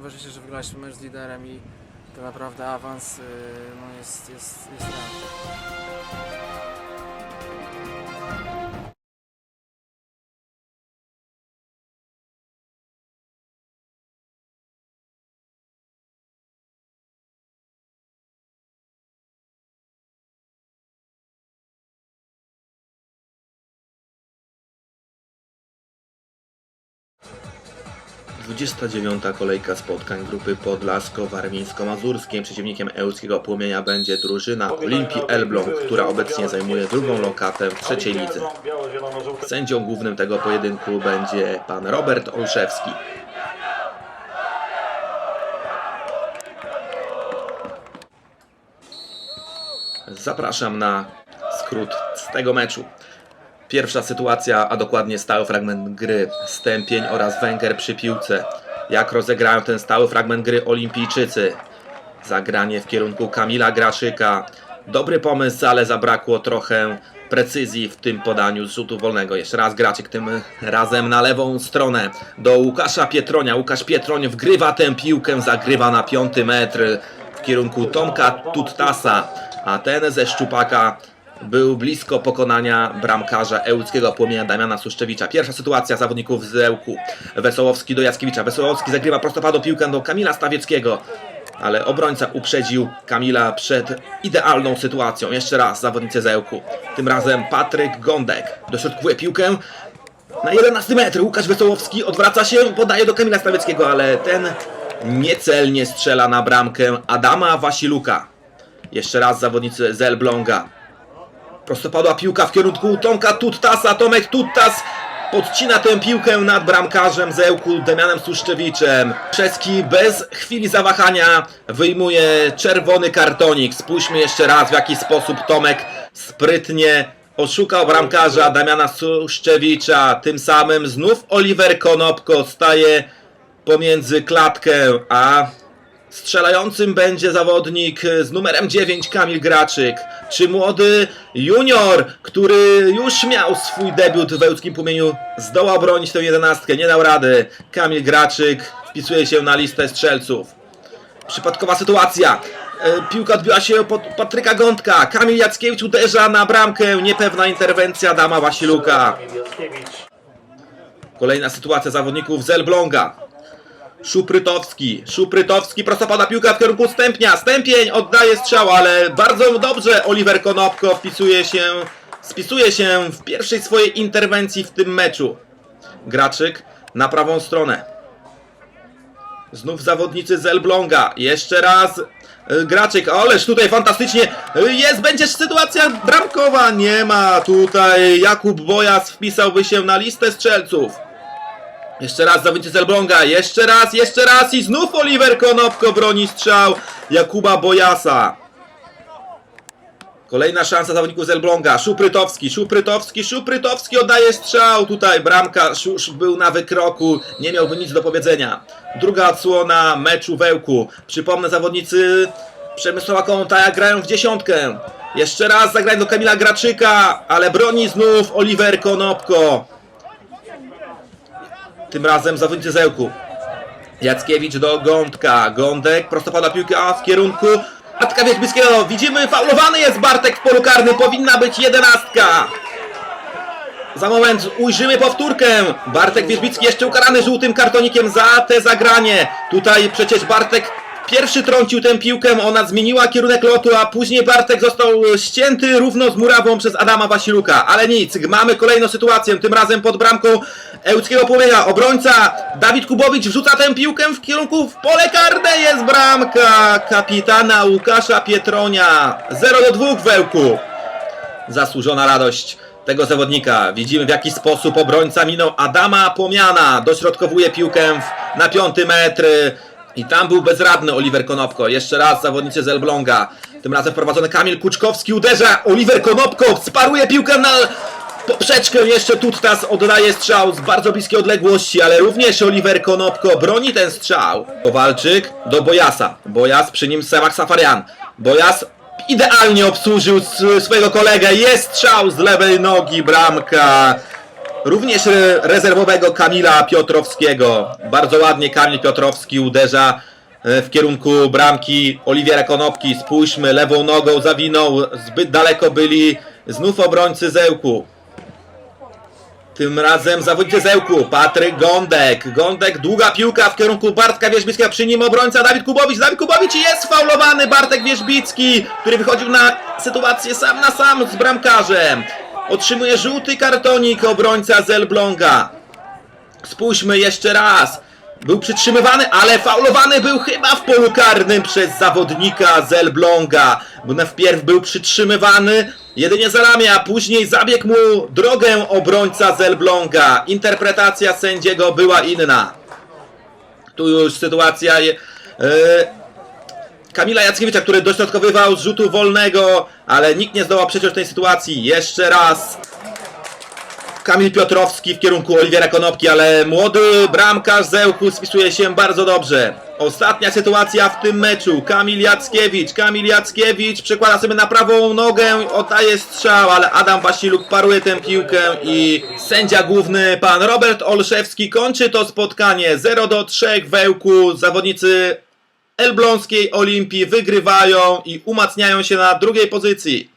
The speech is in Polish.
Uważajcie, że wygraliśmy mecz z liderem i to naprawdę awans yy, no jest, jest, jest. Dwudziesta dziewiąta kolejka spotkań grupy Podlasko-Warmińsko-Mazurskiej. Przeciwnikiem Ełskiego Płomienia będzie drużyna Olimpii Elbląg, która obecnie zajmuje drugą lokatę w trzeciej lidze. Sędzią głównym tego pojedynku będzie pan Robert Olszewski. Zapraszam na skrót z tego meczu. Pierwsza sytuacja, a dokładnie stały fragment gry. Stępień oraz Węgier przy piłce. Jak rozegrają ten stały fragment gry Olimpijczycy? Zagranie w kierunku Kamila Graszyka. Dobry pomysł, ale zabrakło trochę precyzji w tym podaniu z rzutu wolnego. Jeszcze raz Graczyk tym razem na lewą stronę do Łukasza Pietronia. Łukasz Pietroń wgrywa tę piłkę, zagrywa na piąty metr w kierunku Tomka Tuttasa, a ten ze Szczupaka był blisko pokonania bramkarza ełckiego płomienia Damiana Suszczewicza. Pierwsza sytuacja zawodników z Ełku. Wesołowski do Jackiewicza. Wesołowski zagrywa prostopadłą piłkę do Kamila Stawieckiego. Ale obrońca uprzedził Kamila przed idealną sytuacją. Jeszcze raz zawodnicy z Ełku. Tym razem Patryk Gądek dośrodkuje piłkę na 11 metr. Łukasz Wesołowski odwraca się, podaje do Kamila Stawieckiego, ale ten niecelnie strzela na bramkę Adama Wasiluka. Jeszcze raz zawodnicy z Elbląga. Prostopadła piłka w kierunku Tomka Tuttasa. Tomek Tuttas podcina tę piłkę nad bramkarzem Zełku Damianem Suszczewiczem. Czeski bez chwili zawahania wyjmuje czerwony kartonik. Spójrzmy jeszcze raz w jaki sposób Tomek sprytnie oszukał bramkarza Damiana Suszczewicza. Tym samym znów Oliver Konopko staje pomiędzy klatkę a Strzelającym będzie zawodnik z numerem 9 Kamil Graczyk. Czy młody junior, który już miał swój debiut w Ełckim Płomieniu, zdołał bronić tę jedenastkę? Nie dał rady. Kamil Graczyk wpisuje się na listę strzelców. Przypadkowa sytuacja. E, Piłka odbiła się pod Patryka Gądka. Kamil Jackiewicz uderza na bramkę. Niepewna interwencja Dama Wasiluka. Kolejna sytuacja zawodników z Elbląga. Szuprytowski, Szuprytowski, prostopada piłka w kierunku Stępnia, Stępień oddaje strzał, ale bardzo dobrze Oliver Konopko wpisuje się, spisuje się w pierwszej swojej interwencji w tym meczu. Graczyk na prawą stronę. Znów zawodnicy z Elbląga, jeszcze raz y, Graczyk, ależ tutaj fantastycznie y, jest, będzie sytuacja bramkowa, nie ma tutaj Jakub Bojas wpisałby się na listę strzelców. Jeszcze raz zawodnicy z Elbląga, jeszcze raz, jeszcze raz i znów Oliver Konopko broni strzał Jakuba Bojasa. Kolejna szansa zawodników z Elbląga, Szuprytowski, Szuprytowski, Szuprytowski oddaje strzał, tutaj bramka już był na wykroku, nie miałby nic do powiedzenia. Druga odsłona meczu w Ełku, przypomnę zawodnicy Przemysława Kołątaja grają w dziesiątkę. Jeszcze raz zagrają do Kamila Graczyka, ale broni znów Oliver Konopko. Tym razem zawodnicy Zełku. Jackiewicz do Gądka. Gądek prostopada piłka w kierunku Matka Wierzbickiego. Widzimy, faulowany jest Bartek w polu karnym. Powinna być jedenastka. Za moment ujrzymy powtórkę. Bartek Wierzbicki jeszcze ukarany żółtym kartonikiem za te zagranie. Tutaj przecież Bartek pierwszy trącił tę piłkę, ona zmieniła kierunek lotu, a później Bartek został ścięty równo z murawą przez Adama Wasiluka. Ale nic, mamy kolejną sytuację, tym razem pod bramką Ełckiego Płomienia. Obrońca Dawid Kubowicz wrzuca tę piłkę w kierunku w pole karne. Jest bramka kapitana Łukasza Pietronia. 0 do 2 w Ełku zasłużona radość tego zawodnika. Widzimy w jaki sposób obrońca minął Adama Płomiana. Dośrodkowuje piłkę na piąty metr. I tam był bezradny Oliver Konopko. Jeszcze raz zawodnicy z Elbląga. Tym razem wprowadzony Kamil Kuczkowski uderza. Oliver Konopko sparuje piłkę na poprzeczkę. Jeszcze Tuttas oddaje strzał z bardzo bliskiej odległości, ale również Oliver Konopko broni ten strzał. Kowalczyk do Bojasa. Bojas przy nim Semak Safarian. Bojas idealnie obsłużył swojego kolegę. Jest strzał z lewej nogi, bramka. Również re- rezerwowego Kamila Piotrowskiego. Bardzo ładnie Kamil Piotrowski uderza e, w kierunku bramki Oliwiera Konopki. Spójrzmy, lewą nogą zawinął, zbyt daleko byli znów obrońcy Zełku. Tym razem zawodnicy Zełku, Patryk Gądek. Gądek, długa piłka w kierunku Bartka Wierzbickiego, przy nim obrońca Dawid Kubowicz. Dawid Kubowicz jest faulowany Bartek Wierzbicki, który wychodził na sytuację sam na sam z bramkarzem. Otrzymuje żółty kartonik obrońca z Elbląga. Spójrzmy jeszcze raz. Był przytrzymywany, ale faulowany był chyba w polu karnym przez zawodnika z Elbląga. Bo wpierw był przytrzymywany jedynie za ramię, a później zabiegł mu drogę obrońca z Elbląga. Interpretacja sędziego była inna. Tu już sytuacja e, Kamila Jackiewicza, który dośrodkowywał z rzutu wolnego, ale nikt nie zdołał przeciąć tej sytuacji. Jeszcze raz. Kamil Piotrowski w kierunku Oliwiera Konopki, ale młody bramkarz Zełku spisuje się bardzo dobrze. Ostatnia sytuacja w tym meczu. Kamil Jackiewicz. Kamil Jackiewicz przekłada sobie na prawą nogę, oddaje strzał, ale Adam Wasiluk paruje tę piłkę i sędzia główny, pan Robert Olszewski, kończy to spotkanie 0 do 3 w Wełku. Zawodnicy Elbląskiej Olimpii wygrywają i umacniają się na drugiej pozycji.